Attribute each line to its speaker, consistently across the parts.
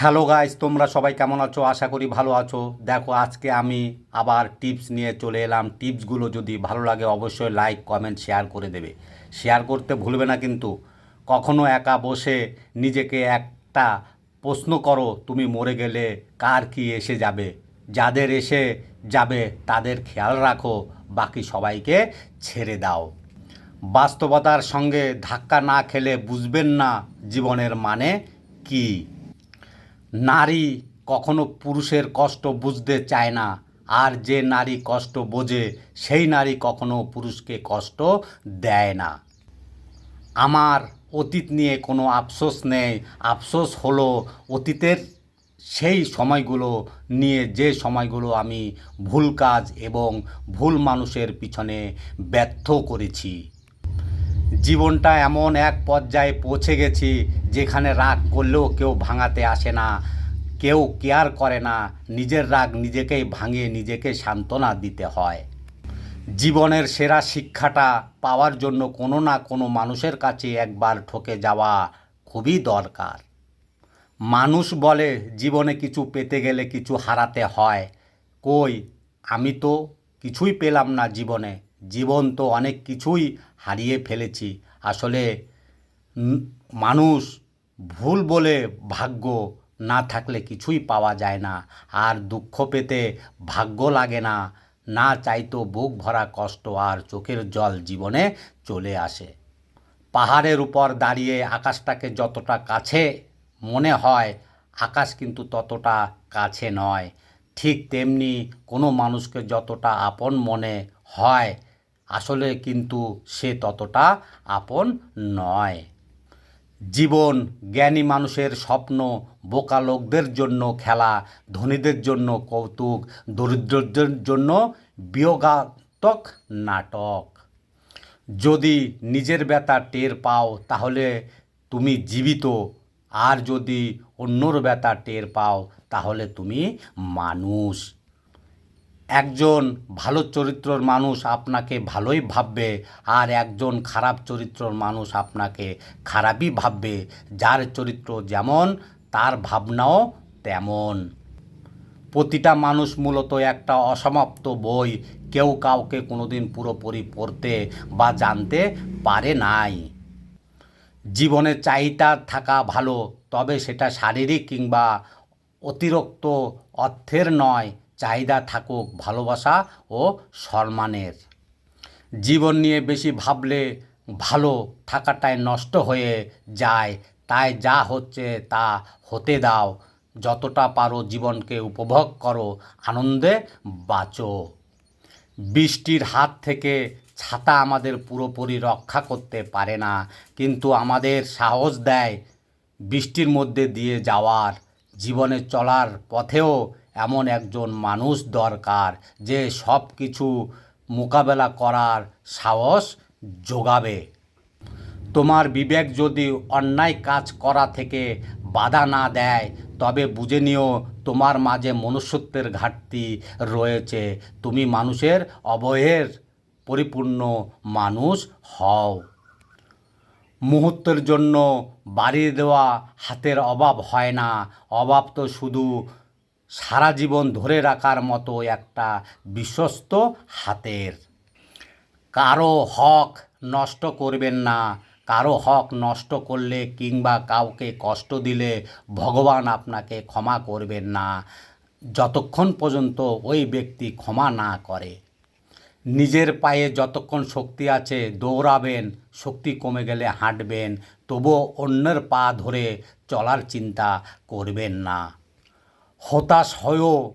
Speaker 1: Hello guys, তোমরা সবাই কেমন আছো? আশা করি ভালো আছো। দেখো, আজকে আমি আবার টিপস নিয়ে চলে এলাম। টিপসগুলো যদি ভালো লাগে, অবশ্যই লাইক, কমেন্ট, শেয়ার করে দেবে। শেয়ার করতে ভুলবে না কিন্তু। কখনো একা বসে নিজেকে একটা প্রশ্ন করো, তুমি মরে গেলে কার কি এসে যাবে? যাদের এসে যাবে, তাদের খেয়াল রাখো, বাকি সবাইকে ছেড়ে দাও। বাস্তবতার সঙ্গে ধাক্কা না খেলে বুঝবেন না জীবনের মানে কী। নারী কখনো পুরুষের কষ্ট বুঝতে চায় না। আর যে নারী কষ্ট বোঝে, সেই নারী কখনো পুরুষকে কষ্ট দেয় না। আমার অতীত নিয়ে কোনো আফসোস নেই। আফসোস হলো অতীতের সেই সময়গুলো নিয়ে যে সময়গুলো আমি ভুল কাজ এবং ভুল মানুষের পিছনে ব্যর্থ করেছি। জীবনটা এমন এক পর্যায়ে পৌঁছে গেছি যেখানে রাগ করলেও কেউ ভাঙাতে আসে না, কেউ কেয়ার করে না। নিজের রাগ নিজেকেই ভাঙিয়ে নিজেকে সান্ত্বনা দিতে হয়। জীবনের সেরা শিক্ষাটা পাওয়ার জন্য কোনো না কোনো মানুষের কাছে একবার ঠকে যাওয়া খুবই দরকার। মানুষ বলে, জীবনে কিছু পেতে গেলে কিছু হারাতে হয়। কই, আমি তো কিছুই পেলাম না জীবনে। জীবন তো অনেক কিছুই হারিয়ে ফেলেছি। আসলে মানুষ ভুল বলে ভাগ্য না থাকলে কিছুই পাওয়া যায় না। আর দুঃখ পেতে ভাগ্য লাগে না। না চাইতো বুক ভরা কষ্ট আর চোখের জল জীবনে চলে আসে। পাহাড়ের উপর দাঁড়িয়ে আকাশটাকে যতটা কাছে মনে হয়, আকাশ কিন্তু ততটা কাছে নয়। ঠিক তেমনি কোনো মানুষকে যতটা আপন মনে হয় আসলে কিন্তু সে ততটা আপন নয়। জীবন জ্ঞানী মানুষের স্বপ্ন, বোকা লোকদের জন্য খেলা, ধনীদের জন্য কৌতুক, দরিদ্রদের জন্য বিয়োগাত্মক নাটক। যদি নিজের ব্যথা টের পাও, তাহলে তুমি জীবিত। আর যদি অন্যর ব্যথা টের পাও, তাহলে তুমি মানুষ। একজন ভালো চরিত্রর মানুষ আপনাকে ভালোই ভাববে আর একজন খারাপ চরিত্রর মানুষ আপনাকে খারাপই ভাববে। যার চরিত্র যেমন, তার ভাবনাও তেমন। প্রতিটা মানুষ মূলত একটা অসমাপ্ত বই। কেউ কাউকে কোনোদিন পুরোপুরি পড়তে বা জানতে পারে নাই। জীবনে চাহিদা থাকা ভালো, তবে সেটা শারীরিক কিংবা অতিরিক্ত অর্থের নয়। চাহিদা থাকুক, ভালোবাসা ও সম্মানের। জীবন নিয়ে বেশি ভাবলে ভালো থাকাটাই নষ্ট হয়ে যায়। তাই যা হচ্ছে তা হতে দাও। যতটা পারো জীবনকে উপভোগ করো, আনন্দে বাঁচো। বৃষ্টির হাত থেকে ছাতা আমাদের পুরোপুরি রক্ষা করতে পারে না, কিন্তু আমাদের সাহস দেয় বৃষ্টির মধ্যে দিয়ে যাওয়ার। জীবনে চলার পথেও এমন একজন মানুষ দরকার যে সব কিছু মোকাবেলা করার সাহস যোগাবে। তোমার বিবেক যদি অন্যায় কাজ করা থেকে বাধা না দেয়, তবে বুঝে নিও তোমার মাঝে মনুষ্যত্বের ঘাটতি রয়েছে। তুমি মানুষের অবহের পরিপূর্ণ মানুষ হও। মুহূর্তের জন্য বাড়িয়ে দেওয়া হাতের অভাব হয় না। অভাব তো শুধু সারা জীবন ধরে রাখার মতো একটা বিশ্বস্ত হাতের। কারও হক নষ্ট করবেন না, কারও হক নষ্ট করলে কিংবা কাউকে কষ্ট দিলে ভগবান আপনাকে ক্ষমা করবেন না। যতক্ষণ পর্যন্ত ওই ব্যক্তি ক্ষমা না করে, নিজের পায়ে যতক্ষণ শক্তি আছে দৌড়াবেন, শক্তি কমে গেলে হাঁটবেন, তবুও অন্যের পা ধরে চলার চিন্তা করবেন না। হতাশ হয়েও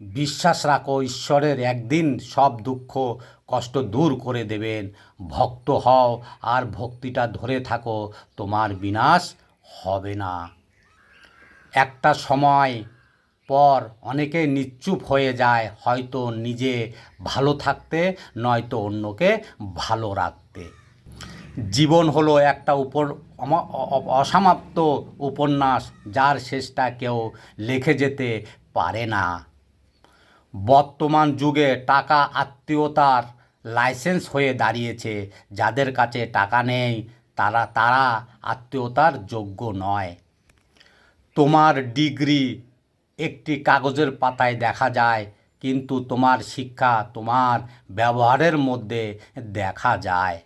Speaker 1: বিশ্বাস রাখো ঈশ্বরের একদিন সব দুঃখ, কষ্ট দূর করে দেবেন। ভক্ত হও আর ভক্তিটা ধরে থাকো, তোমার বিনাশ হবে না। একটা সময় পর অনেকে নিশ্চুপ হয়ে যায়, হয়তো নিজে ভালো থাকতে, নয়তো অন্যকে ভালো রাখতে। জীবন হলো একটা উপর অসমাপ্ত উপন্যাস, যার শেষটা কেউ লিখে যেতে পারে না। বর্তমান যুগে টাকা আত্মীয়তার লাইসেন্স হয়ে দাঁড়িয়েছে। যাদের কাছে টাকা নেই, তারা তারা আত্মীয়তার যোগ্য নয়। তোমার ডিগ্রি একটি কাগজের পাতায় দেখা যায়, কিন্তু তোমার শিক্ষা তোমার ব্যবহারের মধ্যে দেখা যায়।